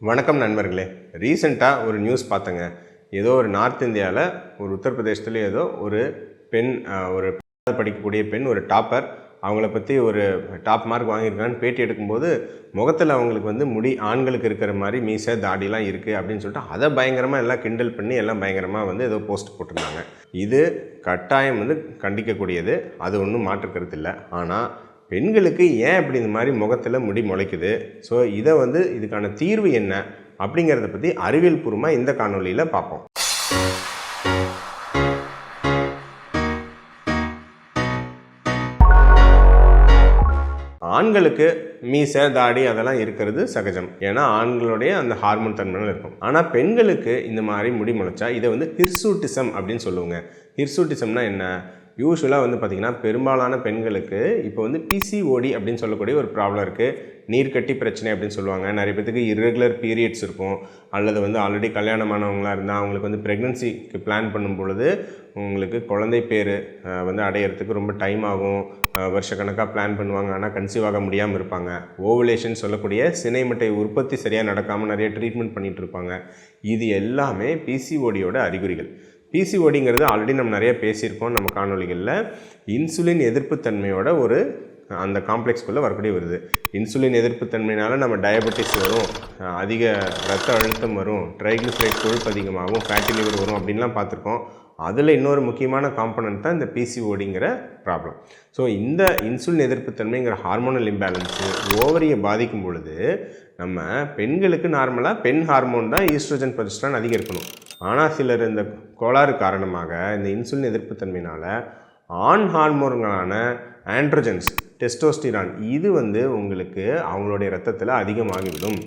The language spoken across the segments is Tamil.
வணக்கம் நண்பர்களே. ரீசெண்டாக ஒரு நியூஸ் பார்த்தேங்க. ஏதோ ஒரு நார்த் இந்தியாவில் ஒரு உத்தரப்பிரதேசத்துல ஏதோ ஒரு பெண் ஒரு படிக்கக்கூடிய பெண் ஒரு டாப்பர் அவங்கள பற்றி ஒரு டாப் மார்க் வாங்கியிருக்கான்னு பேட்டி எடுக்கும்போது முகத்தில் அவங்களுக்கு வந்து முடி ஆண்களுக்கு இருக்கிற மாதிரி மீசை தாடிலாம் இருக்குது அப்படின்னு சொல்லிட்டு அதை பயங்கரமாக எல்லாம் கிண்டல் பண்ணி எல்லாம் பயங்கரமாக வந்து ஏதோ போஸ்ட் போட்டிருந்தாங்க. இது கட்டாயம் வந்து கண்டிக்கக்கூடியது. அது ஒன்றும் மாற்றுக்கிறது இல்லை. ஆனால் பெண்களுக்கு ஏன் இப்படி இந்த மாதிரி முகத்தில் முடி முளைக்குது? ஸோ இதை வந்து இதுக்கான தீர்வு என்ன? அப்படிங்கிறத பற்றி அறிவியல் பூர்வமாக இந்த காணொலியில் பார்ப்போம். ஆண்களுக்கு மீசை தாடி அதெல்லாம் இருக்கிறது சகஜம். ஏன்னா ஆண்களுடைய அந்த ஹார்மோன் தன்மைகள் இருக்கும். ஆனால் பெண்களுக்கு இந்த மாதிரி முடி முளைச்சா இதை வந்து ஹிர்சூட்டிசம் அப்படின்னு சொல்லுவாங்க. ஹிர்சூட்டிசம்னா என்ன? யூஸ்வலாக வந்து பார்த்திங்கன்னா பெரும்பாலான பெண்களுக்கு இப்போ வந்து பிசிஓடி அப்படின்னு சொல்லக்கூடிய ஒரு ப்ராப்ளம் இருக்குது நீர்க்கட்டி பிரச்சனை அப்படின்னு சொல்லுவாங்க. நிறைய பேத்துக்கு irregular பீரியட்ஸ் இருக்கும். அல்லது வந்து ஆல்ரெடி கல்யாணமானவங்களாக இருந்தால் அவங்களுக்கு வந்து ப்ரெக்னன்சிக்கு பிளான் பண்ணும் பொழுது உங்களுக்கு குழந்தை பேர் வந்து அடையிறதுக்கு ரொம்ப டைம் ஆகும். வருஷக்கணக்காக பிளான் பண்ணுவாங்க. ஆனால் கன்சீவ் ஆக முடியாமல் இருப்பாங்க. ஓவலேஷன் சொல்லக்கூடிய சினைமட்டை உற்பத்தி சரியாக நடக்காமல் நிறைய ட்ரீட்மெண்ட் பண்ணிகிட்டு இருப்பாங்க. இது எல்லாமே பிசிஓடியோட அறிகுறிகள். பிசிஓடிங்கிறது ஆல்ரெடி நம்ம நிறைய பேசியிருக்கோம் நம்ம காணொளிகளில். இன்சுலின் எதிர்ப்புத்தன்மையோட ஒரு அந்த காம்ப்ளெக்ஸ்குள்ளே வரக்கூடிய வருது. இன்சுலின் எதிர்ப்புத்தன்மையினால நம்ம டயபெட்டிஸ் வரும் அதிக ரத்த அழுத்தம் வரும் ட்ரைக்ளிசரைட் கொழுப்பு அதிகமாகும் ஃபேட்டி லிவர் வரும் அப்படின்லாம் பார்த்துருக்கோம். அதில் இன்னொரு முக்கியமான காம்பனன்ட் தான் இந்த பிசிஓடிங்கிற ப்ராப்ளம் ஸோ இந்த இன்சுலின் எதிர்ப்புத்தன்மைங்கிற ஹார்மோனல் இம்பேலன்ஸு ஓவரியை பாதிக்கும் பொழுது நம்ம பெண்களுக்கு நார்மலாக பெண் ஹார்மோன் தான் ஈஸ்ட்ரோஜன் ப்ரொஜெஸ்ட்ரான் அதிகரிக்கணும். ஆனால் சிலர் இந்த கோளாறு காரணமாக இந்த இன்சுலின் எதிர்ப்புத்தன்மையினால் ஆண் ஹார்மோன்களான ஆண்ட்ரஜன்ஸ் டெஸ்டோஸ்டிரான் இது வந்து உங்களுக்கு அவங்களுடைய ரத்தத்தில் அதிகமாகிவிடும்.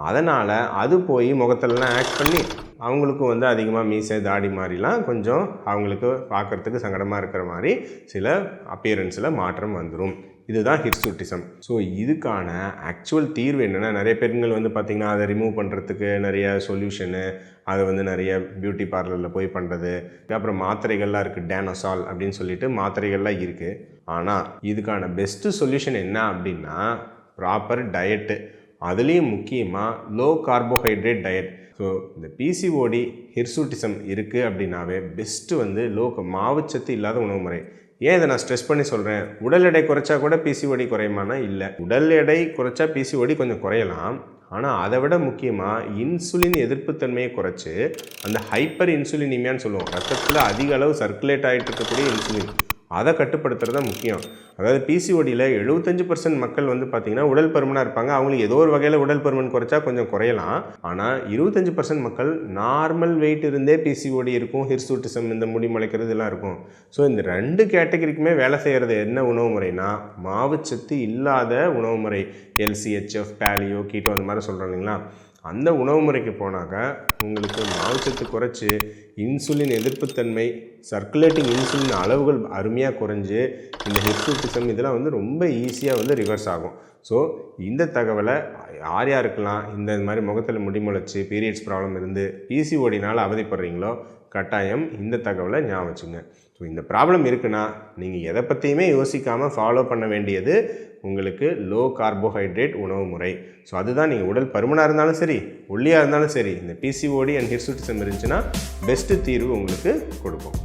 அதனால் அது போய் முகத்திலலாம் ஆக்ட் பண்ணி அவங்களுக்கும் வந்து அதிகமாக மீசை தாடி மாதிரிலாம் கொஞ்சம் அவங்களுக்கு பார்க்குறதுக்கு சங்கடமாக இருக்கிற மாதிரி சில அப்பியரன்ஸில் மாற்றம் வந்துடும் இதுதான் ஹிர்சூட்டிசம் ஸோ இதுக்கான ஆக்சுவல் தீர்வு என்னென்னா நிறைய பெண்கள் வந்து பார்த்திங்கன்னா அதை ரிமூவ் பண்ணுறதுக்கு நிறைய சொல்யூஷனு அதை வந்து நிறைய பியூட்டி பார்லரில் போய் பண்ணுறது அப்புறம் மாத்திரைகள்லாம் இருக்குது டேனோசால் அப்படின்னு சொல்லிட்டு மாத்திரைகள்லாம் இருக்குது ஆனால் இதுக்கான பெஸ்ட்டு சொல்யூஷன் என்ன அப்படின்னா ப்ராப்பர் டயட்டு அதுலேயும் முக்கியமாக லோ கார்போஹைட்ரேட் டயட் ஸோ இந்த பிசிஓடி ஹிர்சூட்டிசம் இருக்குது அப்படின்னாவே பெஸ்ட்டு வந்து லோ மாவுச்சத்து இல்லாத உணவு முறை. ஏன் இதை நான் ஸ்ட்ரெஸ் பண்ணி சொல்கிறேன் உடல் எடை குறைச்சா கூட பிசிஓடி குறையுமானா? இல்லை. உடல் எடை குறைச்சா பிசிஓடி கொஞ்சம் குறையலாம். ஆனால் அதை விட முக்கியமாக இன்சுலின் எதிர்ப்புத்தன்மையை குறைச்சி அந்த ஹைப்பர் இன்சுலினிமியான்னு சொல்லுவோம். ரத்தத்தில் அதிக அளவு சர்க்குலேட் ஆகிட்டு இருக்கக்கூடிய இன்சுலின் அதை கட்டுப்படுத்துறது தான் முக்கியம். அதாவது பிசிஓடியில் எழுபத்தஞ்சு பர்சன்ட் மக்கள் வந்து பார்த்திங்கன்னா உடல் பருமனாக இருப்பாங்க. அவங்களுக்கு ஏதோ ஒரு வகையில் உடல் பருமன் குறைச்சா கொஞ்சம் குறையலாம். ஆனால் இருபத்தஞ்சு பர்சன்ட் மக்கள் நார்மல் வெயிட் இருந்தே பிசிஓடி இருக்கும். ஹிர்சூட்டிசம் இந்த முடி முளைக்கிறது எல்லாம் இருக்கும். ஸோ இந்த ரெண்டு கேட்டகரிக்குமே வேலை செய்கிறது என்ன உணவு முறைனா மாவுச்சத்து இல்லாத உணவு முறை. எல்சிஹெச்எஃப் பேலியோ கீட்டோ அந்த மாதிரி சொல்கிறோம் இல்லைங்களா? அந்த உணவு முறைக்கு போனாக்க உங்களுக்கு மாவுச்சத்து குறைச்சி இன்சுலின் எதிர்ப்புத்தன்மை சர்க்குலேட்டிங் இன்சுலின் அளவுகள் அருமையாக குறைஞ்சு இந்த ஹிப்சூட்டிசம் இதெல்லாம் வந்து ரொம்ப ஈஸியாக வந்து ரிவர்ஸ் ஆகும். ஸோ இந்த தகவலை யார் யாருக்கெல்லாம் இந்த மாதிரி முகத்தில் முடிமுளைச்சு பீரியட்ஸ் ப்ராப்ளம் இருந்து பிசிஓடினால் அவதிப்படுறீங்களோ கட்டாயம் இந்த தகவலை ஞாபகம் வச்சுங்க. ஸோ இந்த ப்ராப்ளம் இருக்குன்னா நீங்கள் எதை பற்றியுமே யோசிக்காமல் ஃபாலோ பண்ண வேண்டியது உங்களுக்கு லோ கார்போஹைட்ரேட் உணவு முறை. ஸோ அதுதான் நீங்கள் உடல் பருமனாக இருந்தாலும் சரி ஒல்லியாக இருந்தாலும் சரி இந்த பிசிஓடி அண்ட் ஹிர்சுட்டிசம் இருந்துச்சுன்னா பெஸ்ட்டு தீர்வு உங்களுக்கு கொடுக்கும்.